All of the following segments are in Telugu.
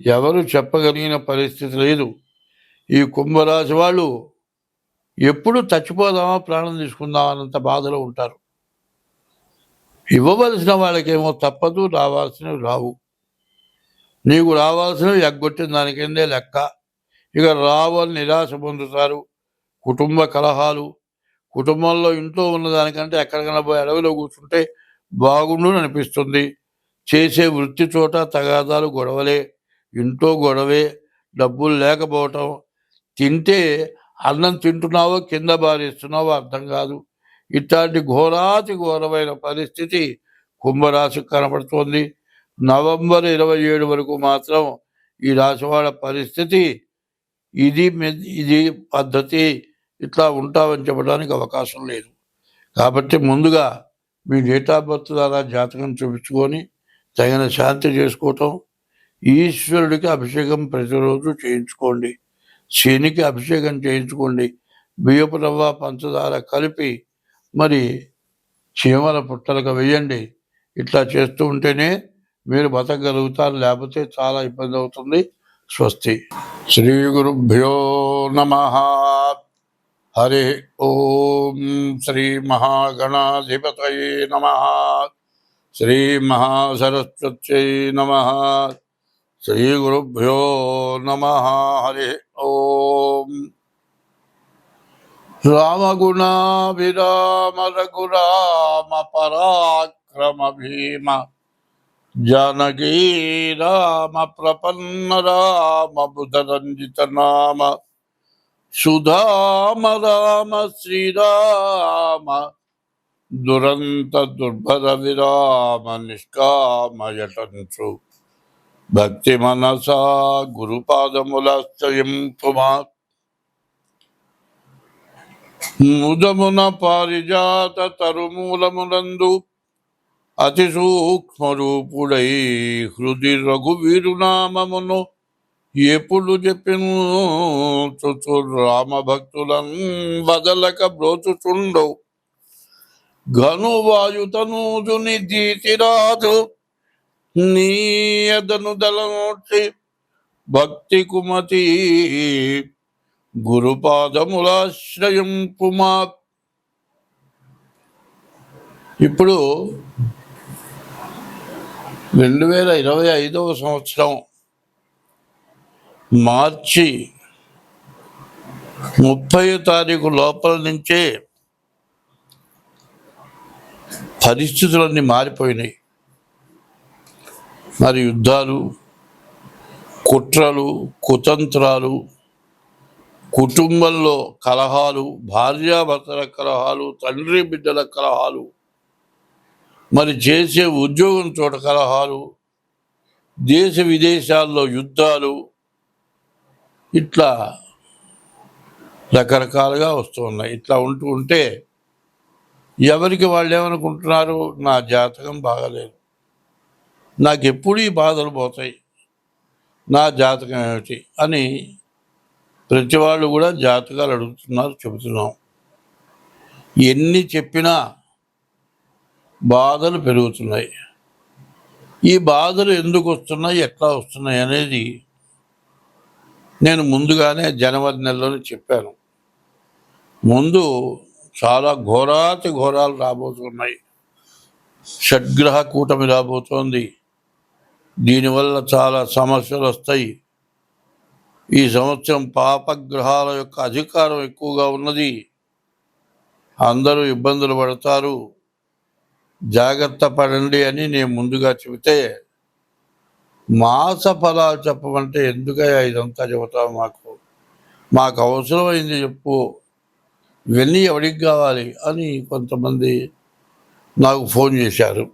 ఎవరు చెప్పగలిగిన పరిస్థితి లేదు. ఈ కుంభరాశి వాళ్ళు ఎప్పుడు చచ్చిపోదామా ప్రాణం తీసుకుందామా అన్నంత బాధలో ఉంటారు. ఇవ్వవలసిన వాళ్ళకేమో తప్పదు రావాల్సినవి రావు. నీకు రావాల్సినవి ఎగ్గొట్టిన దానికిందే లెక్క. ఇక రావని నిరాశ పొందుతారు. కుటుంబ కలహాలు కుటుంబంలో ఇంట్లో ఉన్న దానికంటే ఎక్కడికైనా పోయి అడవిలో కూర్చుంటే బాగుండు అనిపిస్తుంది. చేసే వృత్తి చోట తగాదాలు గొడవలే. ఇంట్లో గొడవే డబ్బులు లేకపోవటం తింటే అన్నం తింటున్నావో కింద బారేస్తున్నావో అర్థం కాదు. ఇట్లాంటి ఘోరాతి ఘోరమైన పరిస్థితి కుంభరాశికి కనపడుతోంది. నవంబర్ ఇరవై ఏడు వరకు మాత్రం ఈ రాశి పరిస్థితి ఇది ఇది పద్ధతి ఇట్లా ఉంటామని చెప్పడానికి అవకాశం లేదు. కాబట్టి ముందుగా మీ డేట్ ఆఫ్ బర్త్ ద్వారా జాతకం చూపించుకొని తగిన శాంతి చేసుకోవటం ఈశ్వరుడికి అభిషేకం ప్రతిరోజు చేయించుకోండి. శనికి అభిషేకం చేయించుకోండి. బియ్యపు రవ్వ పంచదార కలిపి మరి చీమల పుట్టలకు వేయండి. ఇట్లా చేస్తూ ఉంటేనే మీరు బతకగలుగుతారు. లేకపోతే చాలా ఇబ్బంది అవుతుంది. స్వస్తి. శ్రీ గురుభ్యో నమ. హరి ఓం శ్రీ మహాగణాధిపతయే నమ. శ్రీ మహాసరస్వత్యై నమ. श्रीगुरुभ्यो नमः, हरि ॐ रामगुणाभिराम पराक्रम भीम जानकी राम प्रपन्न राम बुधरञ्जित नाम सुधाम राम श्रीराम दुरन्त दुर्भर विराम निष्काम यटंसु భక్తి మనసా గురుపాదములాశ్రయం తుమా ముదమున పారిజాత తరుమూలమునందు అతి సూక్ష్మరూపుడై హృది రఘువీరునామమును ఎప్పుడు చెప్పిను చుచు రామభక్తులం బదలక బ్రోచుచుండవు. ఘనువాయుతనూజుని దీతిరాజు నీయదను దళనోటి భక్తి కుమతి గురుపాదములాశ్రయం పుమా ఇప్పుడు రెండు వేల ఇరవై ఐదవ సంవత్సరం మార్చి ముప్పై తారీఖు లోపల నుంచే పరిస్థితులన్నీ మారిపోయినాయి. మరి యుద్ధాలు కుట్రలు కుతంత్రాలు కుటుంబంలో కలహాలు భార్యాభర్తల కలహాలు తండ్రి బిడ్డల కలహాలు మరి చేసే ఉద్యోగం చోట కలహాలు దేశ విదేశాల్లో యుద్ధాలు ఇట్లా రకరకాలుగా వస్తున్నాయి ఇట్లా ఉంటూ ఉంటే ఎవరికి వాళ్ళు ఏమనుకుంటున్నారు నా జాతకం బాగలేదు. నాకు ఎప్పుడు ఈ బాధలు పోతాయి. నా జాతకం ఏమిటి అని ప్రతి వాళ్ళు కూడా జాతకాలు అడుగుతున్నారు చెబుతున్నాం. ఎన్ని చెప్పినా బాధలు పెరుగుతున్నాయి. ఈ బాధలు ఎందుకు వస్తున్నాయి ఎట్లా వస్తున్నాయి అనేది నేను ముందుగానే జనవరి నెలలోనే చెప్పాను. ముందు చాలా ఘోరాతి ఘోరాలు రాబోతున్నాయి. షడ్గ్రహ కూటమి రాబోతోంది. దీనివల్ల చాలా సమస్యలు వస్తాయి. ఈ సంవత్సరం పాపగ్రహాల యొక్క అధికారం ఎక్కువగా ఉన్నది. అందరూ ఇబ్బందులు పడతారు. జాగ్రత్త పడండి అని నేను ముందుగా చెబితే మాస ఫలాలు చెప్పమంటే ఎందుకయ్యా ఇదంతా చెబుతావు మాకు? మాకు అవసరమైంది చెప్పు. ఇవన్నీ ఎవరికి కావాలి అని కొంతమంది నాకు ఫోన్ చేశారు.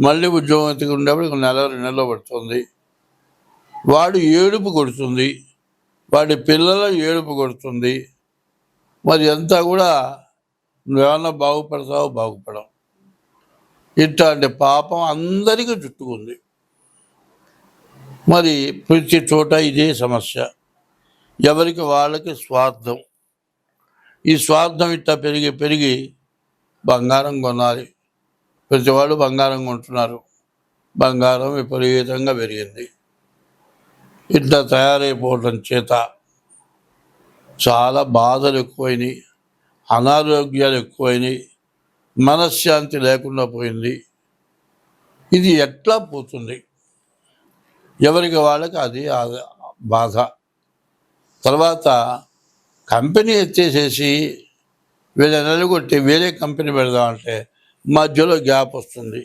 మళ్ళీ ఉద్యోగం ఎత్తుకు ఉండేప్పుడు నెల రెండు నెలలో పడుతుంది. వాడు ఏడుపు కొడుతుంది. వాడి పిల్లల ఏడుపు కొడుతుంది. మరి అంతా కూడా నువ్వేమన్నా బాగుపడతావు బాగుపడవు. ఇట్లాంటి పాపం అందరికీ చుట్టుకుంది. మరి ప్రతి చోట ఇదే సమస్య. ఎవరికి వాళ్ళకి స్వార్థం. ఈ స్వార్థం ఇట్లా పెరిగి పెరిగి బంగారం కొనాలి. ప్రతి వాళ్ళు బంగారం కొంటున్నారు. బంగారం విపరీతంగా పెరిగింది. ఇట్లా తయారైపోవడం చేత చాలా బాధలు ఎక్కువైనాయి. అనారోగ్యాలు ఎక్కువైనాయి. మనశ్శాంతి లేకుండా పోయింది. ఇది ఎట్లా పోతుంది? ఎవరికి వాళ్ళకి అది ఆ- బాధ. తర్వాత కంపెనీ ఎత్తేసేసి వీళ్ళ నెలగొట్టి వేరే కంపెనీ పెడదామంటే మధ్యలో గ్యాప్ వస్తుంది.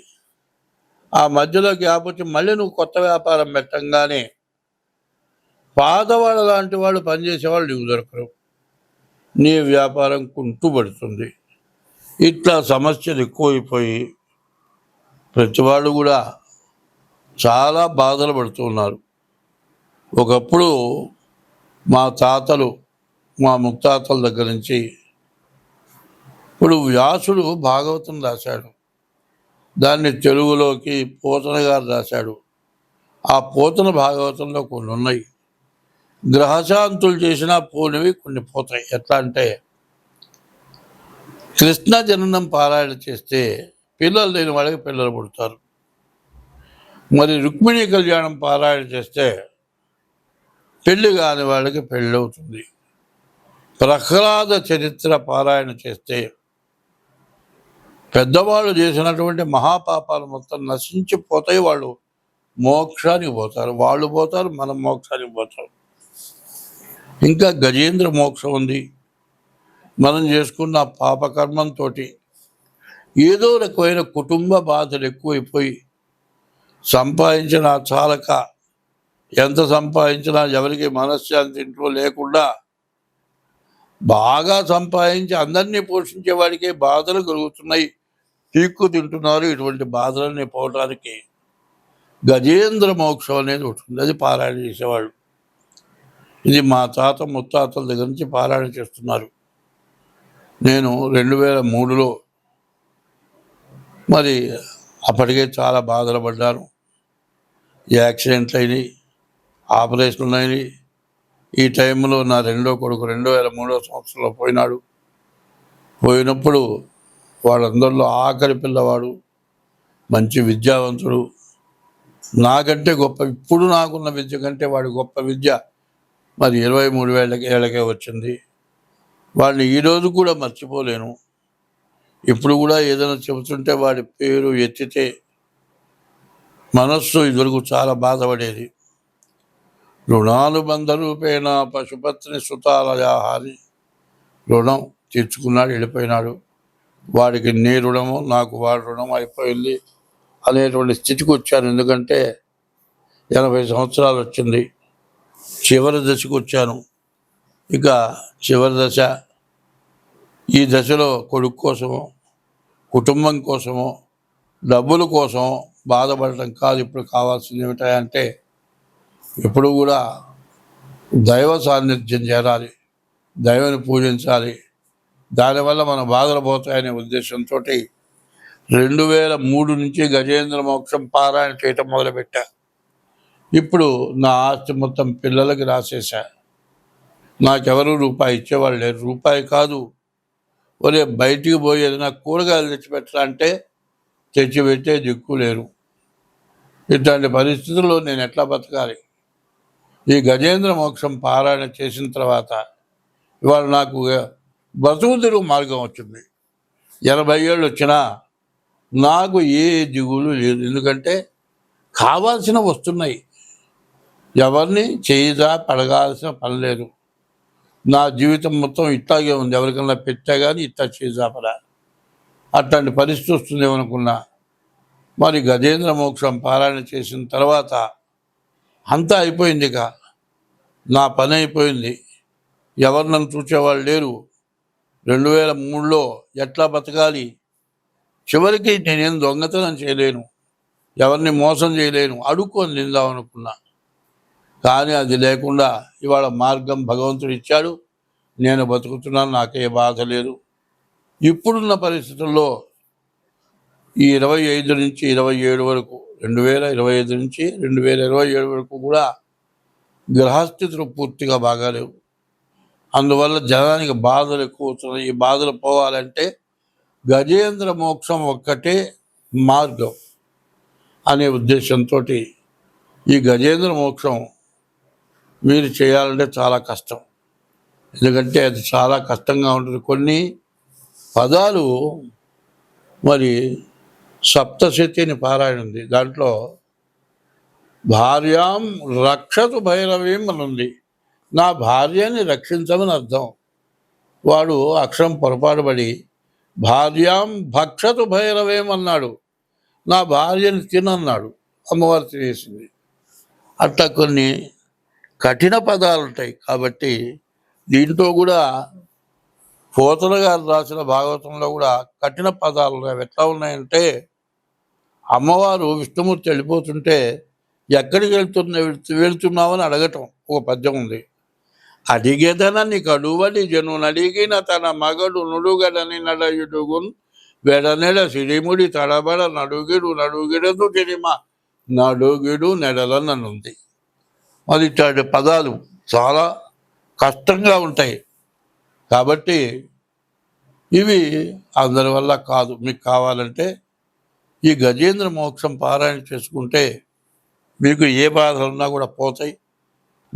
ఆ మధ్యలో గ్యాప్ వచ్చి మళ్ళీ నువ్వు కొత్త వ్యాపారం పెట్టంగానే పాతవాళ్ళ లాంటి వాళ్ళు పనిచేసేవాళ్ళు నీకు దొరకరు. నీ వ్యాపారం కుంటుపడుతుంది ఇట్లా సమస్యలు ఎక్కువైపోయి ప్రతి వాళ్ళు కూడా చాలా బాధలు పడుతున్నారు ఒకప్పుడు మా తాతలు మా ముత్తాతల దగ్గర నుంచి ఇప్పుడు వ్యాసుడు భాగవతం రాశాడు. దాన్ని తెలుగులోకి పోతన గారు రాశాడు. ఆ పోతన భాగవతంలో కొన్ని ఉన్నాయి. గ్రహశాంతులు చేసినా పోనివి కొన్ని పోతాయి. ఎట్లా అంటే కృష్ణ జననం పారాయణ చేస్తే పిల్లలు లేని వాళ్ళకి పిల్లలు పుడతారు. మరి రుక్మిణి కళ్యాణం పారాయణ చేస్తే పెళ్ళి కాని వాళ్ళకి పెళ్ళి అవుతుంది. ప్రహ్లాద చరిత్ర పారాయణ చేస్తే పెద్దవాళ్ళు చేసినటువంటి మహాపాపాలు మొత్తం నశించిపోతాయి. వాళ్ళు మోక్షానికి పోతారు. వాళ్ళు పోతారు మనం మోక్షానికి పోతారు ఇంకా గజేంద్ర మోక్షం ఉంది. మనం చేసుకున్న పాపకర్మంతో ఏదో రకమైన కుటుంబ బాధలు ఎక్కువైపోయి సంపాదించిన చాలక ఎంత సంపాదించినా ఎవరికి మనశ్శాంతి ఇంట్లో లేకుండా బాగా సంపాదించి అందరినీ పోషించే వాడికి బాధలు కలుగుతున్నాయి. పీక్కు తింటున్నారు ఇటువంటి బాధలన్నీ పోవటానికి గజేంద్ర మోక్షం అనేది ఉంటుంది అది పారాయణ చేసేవాళ్ళు. ఇది మా తాత ముత్తాతల దగ్గర నుంచి పారాయణ చేస్తున్నారు. నేను రెండు వేల మూడులో మరి అప్పటికే చాలా బాధలు పడ్డాను. యాక్సిడెంట్లు అయినాయి ఆపరేషన్లు అయినాయి. ఈ టైంలో నా రెండో కొడుకు రెండు వేల మూడో సంవత్సరంలో పోయినాడు. పోయినప్పుడు వాళ్ళందరిలో ఆఖరి పిల్లవాడు మంచి విద్యావంతుడు. నాకంటే గొప్ప ఇప్పుడు నాకున్న విద్య కంటే వాడి గొప్ప విద్య మరి ఇరవై మూడు వేళ్ళకి ఏళ్ళకే వచ్చింది. వాడిని ఈరోజు కూడా మర్చిపోలేను. ఇప్పుడు కూడా ఏదైనా చెబుతుంటే వాడి పేరు ఎత్తితే మనస్సు ఇదివరకు చాలా బాధపడేది. రుణానుబంధ రూపేణ పశుపత్ని సుతాలయాహారి. రుణం తీర్చుకున్నాడు వెళ్ళిపోయినాడు. వాడికి నీ రుణము నాకు వాడి రుణం అయిపోయింది అనేటువంటి స్థితికి వచ్చాను. ఎందుకంటే ఎనభై సంవత్సరాలు వచ్చింది. చివరి దశకు వచ్చాను. ఇక చివరి దశ ఈ దశలో కొడుకు కోసమో కుటుంబం కోసమో డబ్బుల కోసం బాధపడటం కాదు ఇప్పుడు కావాల్సింది ఏమిటంటే ఎప్పుడు కూడా దైవ సాన్నిధ్యం చేరాలి. దైవాన్ని పూజించాలి. దానివల్ల మన బాధలు పోతాయనే ఉద్దేశంతో రెండు వేల మూడు నుంచి గజేంద్ర మోక్షం పారాయణ చేయటం మొదలుపెట్టా. ఇప్పుడు నా ఆస్తి మొత్తం పిల్లలకి రాసేశా. నాకెవరు రూపాయి ఇచ్చేవాళ్ళు లేరు. రూపాయి కాదు. ఒరే బయటికి పోయి ఏదైనా కూరగాయలు తెచ్చిపెట్టరా అంటే తెచ్చిపెట్టే దిక్కు లేరు. ఇట్లాంటి పరిస్థితుల్లో నేను ఎట్లా బతకాలి? ఈ గజేంద్ర మోక్షం పారాయణ చేసిన తర్వాత ఇవాళ నాకు బతుకు తిరుగు మార్గం వచ్చింది. ఎనభై ఏళ్ళు వచ్చినా నాకు ఏ దిగులు లేదు. ఎందుకంటే కావాల్సిన వస్తున్నాయి. ఎవరిని చేయదా పడగాల్సిన పని లేదు. నా జీవితం మొత్తం ఇట్లాగే ఉంది. ఎవరికన్నా పెట్టా కానీ ఇట్లా చేజాపరా అట్లాంటి పరిస్థితి వస్తుందేమనుకున్నా మరి గజేంద్ర మోక్షం పారాయణ చేసిన తర్వాత అంతా అయిపోయింది ఇక. నా పని అయిపోయింది. ఎవరు నన్ను చూసేవాళ్ళు లేరు. రెండు వేల మూడులో ఎట్లా బతకాలి? చివరికి నేనేం దొంగతనం చేయలేను. ఎవరిని మోసం చేయలేను. అడుక్కొని నిందాం అనుకున్నా. కానీ అది లేకుండా ఇవాళ మార్గం భగవంతుడు ఇచ్చాడు. నేను బతుకుతున్నాను. నాకే బాధ లేదు. ఇప్పుడున్న పరిస్థితుల్లో ఈ ఇరవై ఐదు నుంచి ఇరవై ఏడు వరకు రెండు వేల ఇరవై ఐదు నుంచి రెండు వేల ఇరవై ఏడు వరకు కూడా గ్రహస్థితులు పూర్తిగా బాగాలేవు. అందువల్ల జనానికి బాధలు ఎక్కువ అవుతున్నాయి ఈ బాధలు పోవాలంటే గజేంద్ర మోక్షం ఒక్కటే మార్గం అనే ఉద్దేశంతో ఈ గజేంద్ర మోక్షం మీరు చేయాలంటే చాలా కష్టం. ఎందుకంటే అది చాలా కష్టంగా ఉంటుంది. కొన్ని పదాలు మరి సప్తశతిని పారాయణ ఉంది. దాంట్లో భార్యాం రక్షతు భైరవీం అని ఉంది. నా భార్యని రక్షించమని అర్థం. వాడు అక్షరం పొరపాటుపడి భార్యాం భక్షతు భైరవేం అన్నాడు నా భార్యని తినన్నాడు. అమ్మవారు తినేసింది. అట్లా కొన్ని కఠిన పదాలు ఉంటాయి కాబట్టి దీంతో కూడా పోతల గారు రాసిన భాగవతంలో కూడా కఠిన పదాలు ఉన్నాయి అవి ఎట్లా ఉన్నాయంటే అమ్మవారు విష్ణుమూర్తి వెళ్ళిపోతుంటే ఎక్కడికి వెళ్తున్నా వెళ్తున్నామని అడగటం ఒక పద్యం ఉంది. అడిగేదన నీకు అడువడి జనుని అడిగిన తన మగడు నుడుగడని నడయుడుగున్ వెడనెడ సిడిముడి తడబడ నడుగిడు నడుగిడదు తిరిమ నడుగిడు నెడలననుంది. మరి ఇట్లాంటి పదాలు చాలా కష్టంగా ఉంటాయి. కాబట్టి ఇవి అందరి వల్ల కాదు. మీకు కావాలంటే ఈ గజేంద్ర మోక్షం పారాయణ చేసుకుంటే మీకు ఏ బాధలు ఉన్నా కూడా పోతాయి.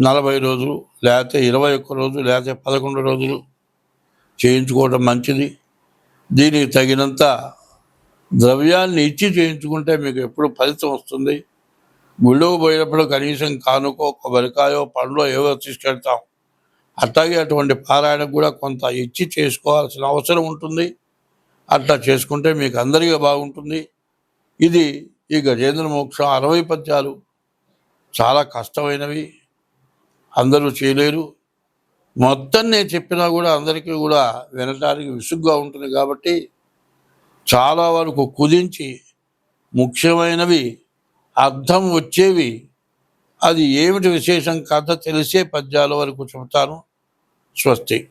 నలభై రోజులు లేకపోతే ఇరవై ఒక్క రోజు లేకపోతే పదకొండు రోజులు చేయించుకోవడం మంచిది. దీనికి తగినంత ద్రవ్యాన్ని ఇచ్చి చేయించుకుంటే మీకు ఎప్పుడు ఫలితం వస్తుంది. గుళ్ళకు పోయినప్పుడు కనీసం కానుకో కొబ్బరికాయో పండ్లో ఏవో తీసుకెళ్తాం. అట్లాగే అటువంటి పారాయణకు కూడా కొంత ఇచ్చి చేసుకోవాల్సిన అవసరం ఉంటుంది. అట్లా చేసుకుంటే మీకు అందరికీ బాగుంటుంది. ఇది ఈ గజేంద్ర మోక్షం అరవై పద్యాలు. చాలా కష్టమైనవి. అందరూ చేయలేరు. మొత్తం నేను చెప్పినా కూడా అందరికీ కూడా వినటానికి విసుగ్గా ఉంటుంది కాబట్టి చాలా వరకు కుదించి ముఖ్యమైనవి అర్థం వచ్చేవి అది ఏమిటి విశేషం కథ తెలిసే పద్యాల వరకు చెబుతాను. స్వస్తి.